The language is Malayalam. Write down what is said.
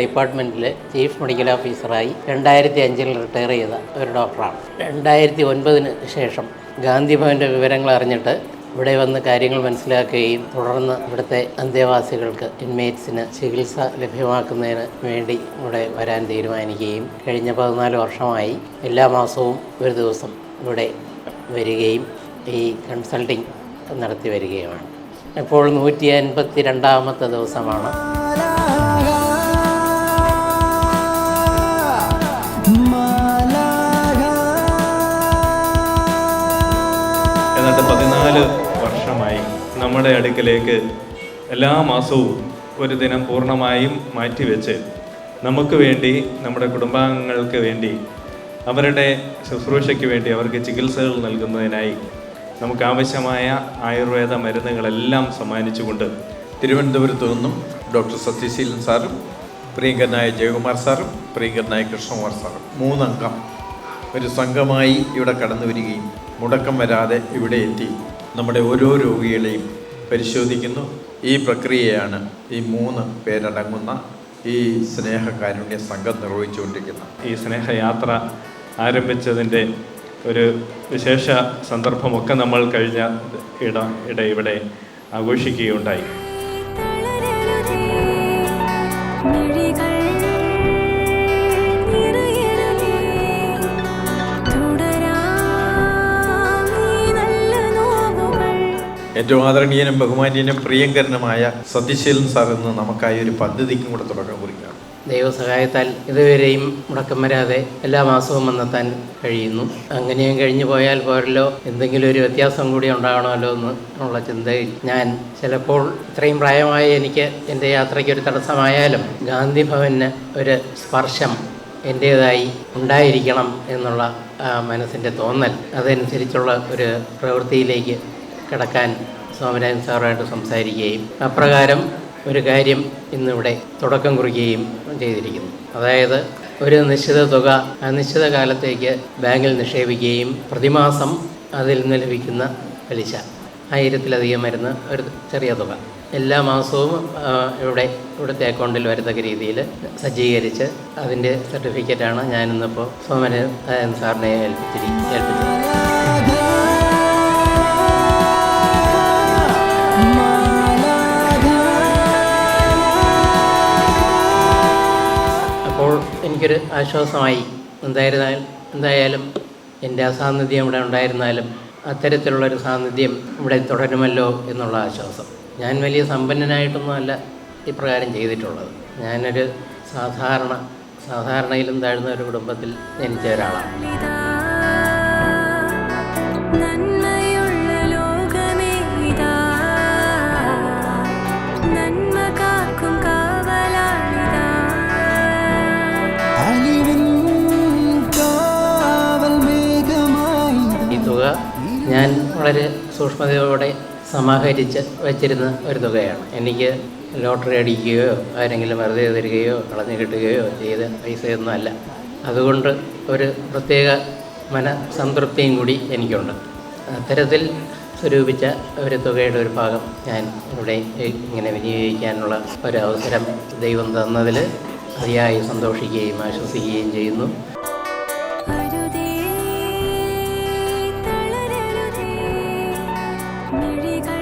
ഡിപ്പാർട്ട്മെന്റിൽ ചീഫ് മെഡിക്കൽ ഓഫീസറായി രണ്ടായിരത്തി അഞ്ചിൽ റിട്ടയർ ചെയ്ത ഒരു ഡോക്ടറാണ്. രണ്ടായിരത്തി ഒൻപതിന് ശേഷം ഗാന്ധി ഭവന്റെ വിവരങ്ങൾ അറിഞ്ഞിട്ട് ഇവിടെ വന്ന് കാര്യങ്ങൾ മനസ്സിലാക്കുകയും തുടർന്ന് ഇവിടുത്തെ അന്തേവാസികൾക്ക് ഇൻമേറ്റ്സിന് ചികിത്സ ലഭ്യമാക്കുന്നതിന് വേണ്ടി ഇവിടെ വരാൻ തീരുമാനിക്കുകയും കഴിഞ്ഞ പതിനാല് വർഷമായി എല്ലാ മാസവും ഒരു ദിവസം ഇവിടെ വരികയും ഈ കൺസൾട്ടിങ് നടത്തി വരികയുമാണ്. ഇപ്പോൾ നൂറ്റി അൻപത്തി രണ്ടാമത്തെ ദിവസമാണ്. ഏതാണ്ട് പതിനാല് വർഷമായി നമ്മുടെ അടുക്കലേക്ക് എല്ലാ മാസവും ഒരു ദിനം പൂർണമായും മാറ്റിവെച്ച് നമുക്ക് വേണ്ടി നമ്മുടെ കുടുംബാംഗങ്ങൾക്ക് വേണ്ടി അവരുടെ ശുശ്രൂഷയ്ക്ക് വേണ്ടി അവർക്ക് ചികിത്സകൾ നൽകുന്നതിനായി നമുക്ക് ആവശ്യമായ ആയുർവേദ മരുന്നുകളെല്ലാം സമ്മാനിച്ചുകൊണ്ട് തിരുവനന്തപുരത്തു നിന്നും ഡോക്ടർ സത്യശീലൻ സാറും പ്രിയങ്കരനായ ജയകുമാർ സാറും പ്രിയങ്കരനായ കൃഷ്ണകുമാർ സാറും മൂന്നംഗം ഒരു സംഘമായി ഇവിടെ കടന്നു വരികയും മുടക്കം വരാതെ ഇവിടെ എത്തി. നമ്മുടെ ഓരോ രോഗികളെയും പരിശോധിക്കുന്നു. ഈ പ്രക്രിയയാണ് ഈ മൂന്ന് പേരടങ്ങുന്ന ഈ സ്നേഹകാരുണ്യ സംഘം നിർവഹിച്ചുകൊണ്ടിരിക്കുന്നത്. ഈ സ്നേഹയാത്ര ആരംഭിച്ചതിന്റെ ഒരു വിശേഷ സന്ദർഭമൊക്കെ നമ്മൾ കഴിഞ്ഞ ഇട ഇട ഇവിടെ ആഘോഷിക്കുകയുണ്ടായി. ഏറ്റവും ആദരണീയനും ബഹുമാനീയനും പ്രിയങ്കരനുമായ സത്യശീലൻ സാർ എന്ന് നമുക്കായി ഒരു പദ്ധതിക്കും കൂടെ തുടക്കം കുറിക്കാം ദൈവസഹായത്താൽ ഇതുവരെയും മുടക്കം വരാതെ എല്ലാ മാസവും വന്നെത്താൻ കഴിയുന്നു. അങ്ങനെയും കഴിഞ്ഞു പോയാൽ പോരല്ലോ. എന്തെങ്കിലും ഒരു വ്യത്യാസം കൂടി ഉണ്ടാകണമല്ലോ എന്ന് ഉള്ള ചിന്തയിൽ ഞാൻ ചിലപ്പോൾ ഇത്രയും പ്രായമായ എനിക്ക് എന്റെ യാത്രയ്ക്ക് ഒരു തടസ്സമായാലും ഗാന്ധി ഭവന് ഒരു സ്പർശം എന്റേതായി ഉണ്ടായിരിക്കണം എന്നുള്ള മനസ്സിന്റെ തോന്നൽ അതനുസരിച്ചുള്ള ഒരു പ്രവൃത്തിയിലേക്ക് കിടക്കാൻ സ്വാമിനായൻ സാറുമായിട്ട് സംസാരിക്കുകയും അപ്രകാരം ഒരു കാര്യം ഇന്നിവിടെ തുടക്കം കുറിക്കുകയും ചെയ്തിരിക്കുന്നു. അതായത് ഒരു നിശ്ചിത തുക അനിശ്ചിത കാലത്തേക്ക് ബാങ്കിൽ നിക്ഷേപിക്കുകയും പ്രതിമാസം അതിൽ നിന്ന് ലഭിക്കുന്ന പലിശ ആയിരത്തിലധികം വരുന്ന ഒരു ചെറിയ തുക. എല്ലാ മാസവും ഇവിടെ ഇവിടുത്തെ അക്കൗണ്ടിൽ വരത്തക്ക രീതിയിൽ സജ്ജീകരിച്ച് അതിന്റെ സർട്ടിഫിക്കറ്റാണ് ഞാനിന്നിപ്പോൾ സോമന സാറിനെ ഏൽപ്പിച്ചിരിക്കുന്നത് ഏൽപ്പിച്ചത്. എനിക്കൊരു ആശ്വാസമായി. എന്തായിരുന്നാൽ എന്തായാലും എന്റെ അസാന്നിധ്യം ഇവിടെ ഉണ്ടായിരുന്നാലും അത്തരത്തിലുള്ളൊരു സാന്നിധ്യം ഇവിടെ തുടരുമല്ലോ എന്നുള്ള ആശ്വാസം. ഞാൻ വലിയ സമ്പന്നനായിട്ടൊന്നും അല്ല ഇപ്രകാരം ചെയ്തിട്ടുള്ളത്. ഞാനൊരു സാധാരണ സാധാരണയിലും താഴ്ന്ന ഒരു കുടുംബത്തിൽ ജനിച്ച ഒരാളാണ്. ഞാൻ വളരെ സൂക്ഷ്മതയോടെ സമാഹരിച്ച് വെച്ചിരുന്ന ഒരു തുകയാണ്. എനിക്ക് ലോട്ടറി അടിക്കുകയോ ആരെങ്കിലും വെറുതെ തരികയോ കളഞ്ഞു കിട്ടുകയോ ചെയ്ത പൈസയൊന്നും അതുകൊണ്ട് ഒരു പ്രത്യേക മനസംതൃപ്തിയും കൂടി എനിക്കുണ്ട്. അത്തരത്തിൽ സ്വരൂപിച്ച ഒരു തുകയുടെ ഒരു ഭാഗം ഞാൻ ഇവിടെ ഇങ്ങനെ വിനിയോഗിക്കാനുള്ള ഒരു അവസരം ദൈവം തന്നതിൽ അതിയായി സന്തോഷിക്കുകയും ആശ്വസിക്കുകയും ചെയ്യുന്നു. রে